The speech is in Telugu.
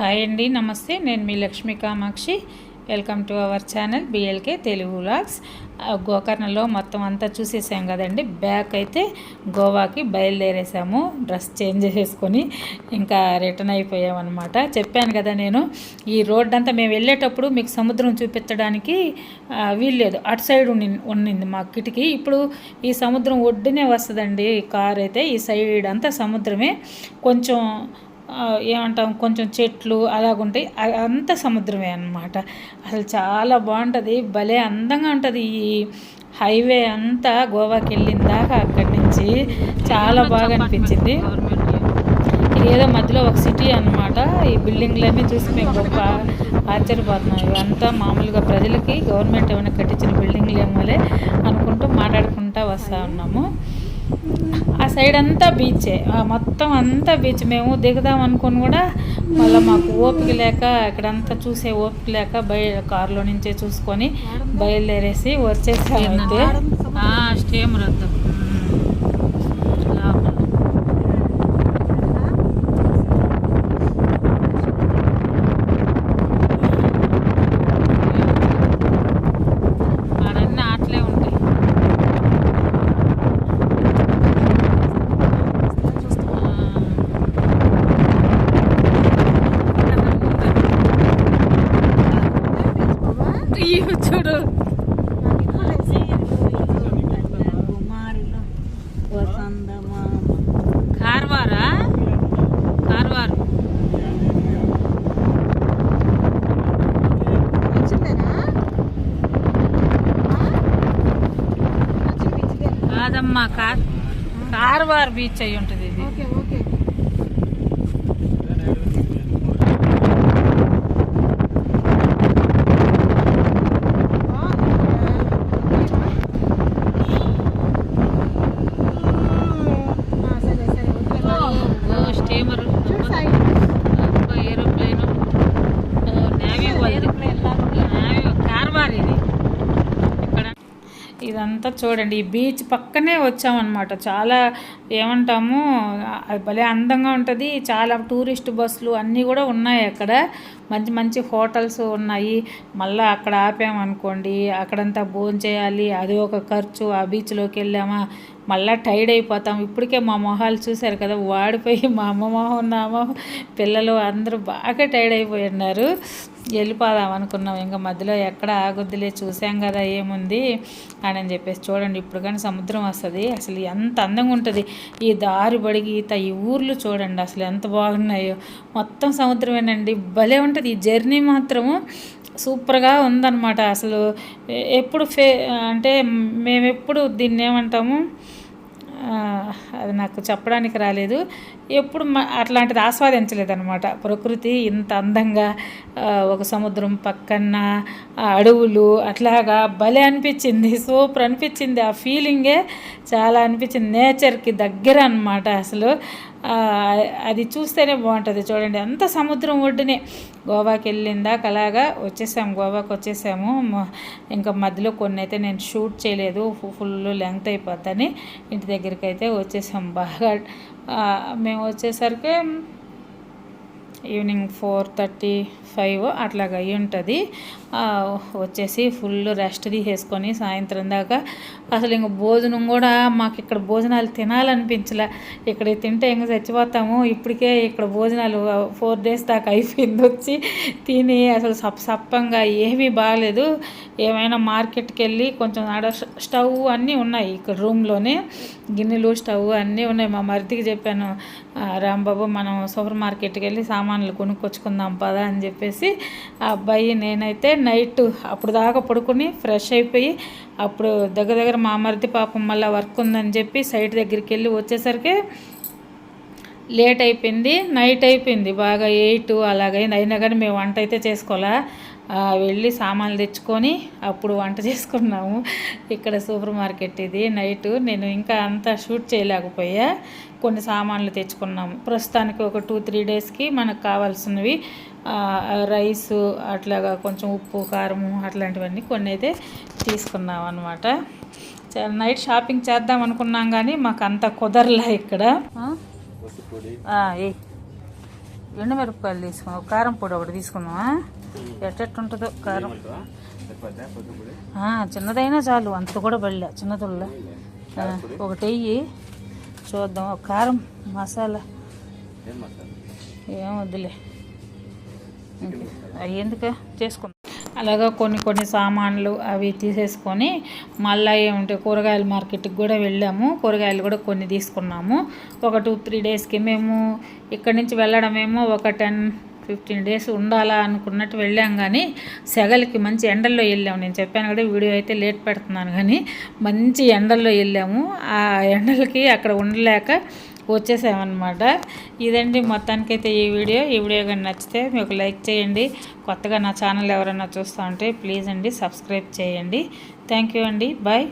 హాయ్ అండి నమస్తే. నేను మీ Lakshmi Kamakshi. Welcome to our channel BLK Telugu vlogs. గోకర్ణలో మొత్తం అంతా చూసేసాం కదండి. బ్యాక్ అయితే గోవాకి బయలుదేరేసాము. డ్రెస్ చేంజ్ చేసుకొని ఇంకా రిటర్న్ అయిపోయామన్నమాట. చెప్పాను కదా నేను ఈ రోడ్ అంతా మేము వెళ్ళేటప్పుడు మీకు సముద్రం చూపించడానికి వీల్లేదు అటు సైడ్ ఉండి ఉండింది మా కిటికీ. ఇప్పుడు ఈ సముద్రం ఒడ్డునే వస్తుందండి కార్ అయితే. ఈ సైడ్ అంతా సముద్రమే. కొంచెం ఏమంటాం కొంచెం చెట్లు అలాగుంటాయి. అంతా సముద్రమే అన్నమాట. అసలు చాలా బాగుంటుంది. భలే అందంగా ఉంటుంది ఈ హైవే అంతా గోవాకి వెళ్ళిన దాకా అక్కడి నుంచి. చాలా బాగా అనిపించింది. ఏదో మధ్యలో ఒక సిటీ అన్నమాట. ఈ బిల్డింగ్లన్నీ చూసి మేము గొప్ప ఆశ్చర్యపోతున్నాం ఇవంతా మామూలుగా ప్రజలకి గవర్నమెంట్ ఏమైనా కట్టించిన బిల్డింగ్లు ఏమోలే అనుకుంటూ మాట్లాడుకుంటూ వస్తూ ఉన్నాము. ఆ సైడ్ అంతా బీచే. ఆ మొత్తం అంతా బీచ్. మేము దిగుదాం అనుకుని కూడా మళ్ళీ మాకు ఓపిక లేక ఇక్కడంతా చూసే ఓపిక లేక బయ కారులో నుంచే చూసుకొని బయలుదేరేసి వచ్చేసాం అయితే. స్టేమ్ రద్దు చూడు. కార్వారా? కార్వార్. కాదమ్మా కార్ కార్వార్ బీచ్ అయి ఉంటుంది ఏరోప్లేన్. నేవీ నేవీ కార్వార్ ఇది. ఇక్కడ. ఇదంతా చూడండి ఈ బీచ్ పక్కనే వచ్చామన్నమాట. చాలా ఏమంటాము అది భలే అందంగా ఉంటుంది. చాలా టూరిస్ట్ బస్సులు అన్నీ కూడా ఉన్నాయి అక్కడ. మంచి మంచి హోటల్స్ ఉన్నాయి. మళ్ళీ అక్కడ ఆపామనుకోండి అక్కడంతా భోజనం చేయాలి అది ఒక ఖర్చు. ఆ బీచ్లోకి వెళ్ళామా? మళ్ళీ టైర్డ్ అయిపోతాం. ఇప్పటికే మా మొహాలు చూశారు కదా వాడిపోయి మా అమ్మ మొహం నా మొహం పిల్లలు అందరూ బాగా టైర్డ్ అయిపోయి ఉన్నారు. వెళ్ళిపోదాం అనుకున్నాం. ఇంకా మధ్యలో ఎక్కడ ఆగొద్దులే చూసాం కదా ఏముంది అని చెప్పేసి చూడండి ఇప్పుడు కానీ సముద్రం వస్తుంది. అసలు ఎంత అందంగా ఉంటుంది. ఈ దారి బడిగి ఈత ఈ ఊర్లు చూడండి అసలు ఎంత బాగున్నాయో. మొత్తం సముద్రమేనండి. భలే ఉంటుంది. ఈ జర్నీ మాత్రము సూపర్గా ఉందన్నమాట. అసలు ఎప్పుడు ఫే అంటే మేమెప్పుడు దీన్ని ఏమంటాము అది నాకు చెప్పడానికి రాలేదు. ఎప్పుడు అట్లాంటిది ఆస్వాదించలేదన్నమాట. ప్రకృతి ఇంత అందంగా ఒక సముద్రం పక్కన అడవులు అట్లాగా భలే అనిపించింది. సూపర్ అనిపించింది. ఆ ఫీలింగే చాలా అనిపించింది. నేచర్కి దగ్గర అనమాట అసలు. అది చూస్తేనే బాగుంటుంది చూడండి. అంత సముద్రం ఒడ్డునే. గోవాకి వెళ్ళిందాక అలాగా వచ్చేసాము గోవాకి వచ్చేసాము. ఇంకా మధ్యలో కొన్ని అయితే నేను షూట్ చేయలేదు. ఫుల్ లెంగ్త్ అయిపోద్దని ఇంటి దగ్గరికి అయితే వచ్చేసాం బాగా. మేము వచ్చేసరికి ఈవినింగ్ ఫోర్ థర్టీ ఫైవ్ అట్లాగ అయి ఉంటుంది. వచ్చేసి ఫుల్ రెస్ట్ తీసేసుకొని సాయంత్రం దాకా అసలు ఇంక భోజనం కూడా మాకు ఇక్కడ భోజనాలు తినాలనిపించలే. ఇక్కడ తింటే ఇంక చచ్చిపోతాము. ఇప్పటికే ఇక్కడ భోజనాలు ఫోర్ డేస్ దాకా అయిపోయింది వచ్చి తిని అసలు సప్ సప్పంగా ఏమీ బాగలేదు ఏమైనా మార్కెట్కి వెళ్ళి కొంచెం ఆడ స్టవ్ అన్నీ ఉన్నాయి ఇక్కడ రూమ్లోనే. గిన్నెలు స్టవ్ అన్నీ ఉన్నాయి. మా మరిదికి చెప్పాను రాంబాబు మనం సూపర్ మార్కెట్కి వెళ్ళి సామాన్లు కొనుక్కొచ్చుకుందాం పదా అని చెప్పేసి ఆ అబ్బాయి నేనైతే నైట్ అప్పుడు దాకా పడుకుని ఫ్రెష్ అయిపోయి అప్పుడు దగ్గర దగ్గర మా మరిది పాపం మళ్ళీ వర్క్ ఉందని చెప్పి సైట్ దగ్గరికి వెళ్ళి వచ్చేసరికి లేట్ అయిపోయింది నైట్ అయిపోయింది బాగా ఎయిట్ అలాగైంది. అయినా కానీ మేము వంట అయితే చేసుకోవాలా? వెళ్ళి సామాన్లు తెచ్చుకొని అప్పుడు వంట చేసుకున్నాము. ఇక్కడ సూపర్ మార్కెట్ ఇది నైట్. నేను ఇంకా అంతా షూట్ చేయలేకపోయా. కొన్ని సామాన్లు తెచ్చుకున్నాము. ప్రస్తుతానికి ఒక టూ త్రీ డేస్కి మనకు కావాల్సినవి రైసు రైస్ అట్లాగా కొంచెం ఉప్పు కారము అట్లాంటివన్నీ కొన్ని అయితే తీసుకున్నాం అనమాట నైట్ షాపింగ్ చేద్దాం అనుకున్నాం కానీ మాకు అంత కుదరలే ఇక్కడ. ఎండుమిరపకాయలు తీసుకున్నాం కారం పొడి ఒకటి తీసుకున్నావా? ఎట్టెట్టు ఉంటుందో కారం చిన్నదైనా చాలు అంత కూడా పడలే చిన్నదుల్లా. ఒకటి వెయ్యి. చూద్దాం ఒక కారం మసాలా. ఏం వద్దులే. అవి ఎందుకు చేసుకుందాం? అలాగా కొన్ని కొన్ని సామాన్లు అవి తీసేసుకొని మళ్ళీ ఏముంటే కూరగాయల మార్కెట్కి కూడా వెళ్ళాము. కూరగాయలు కూడా కొన్ని తీసుకున్నాము. ఒక టూ త్రీ డేస్కి మేము ఇక్కడి నుంచి వెళ్ళడమేమో ఒక టెన్ ఫిఫ్టీన్ డేస్ ఉండాలా అనుకున్నట్టు వెళ్ళాం కానీ సెగలకి మంచి ఎండల్లో వెళ్ళాము నేను చెప్పాను కదా వీడియో అయితే లేట్ పెడుతున్నాను కానీ మంచి ఎండల్లో వెళ్ళాము. ఆ ఎండలకి అక్కడ ఉండలేక వచ్చేసామన్నమాట. ఇదండి మొత్తానికైతే ఈ వీడియో. ఈ వీడియో కానీ నచ్చితే మీకు లైక్ చేయండి. కొత్తగా నా ఛానల్ ఎవరైనా చూస్తూ ఉంటే ప్లీజ్ అండి సబ్స్క్రైబ్ చేయండి. థ్యాంక్ యూ అండి. బాయ్.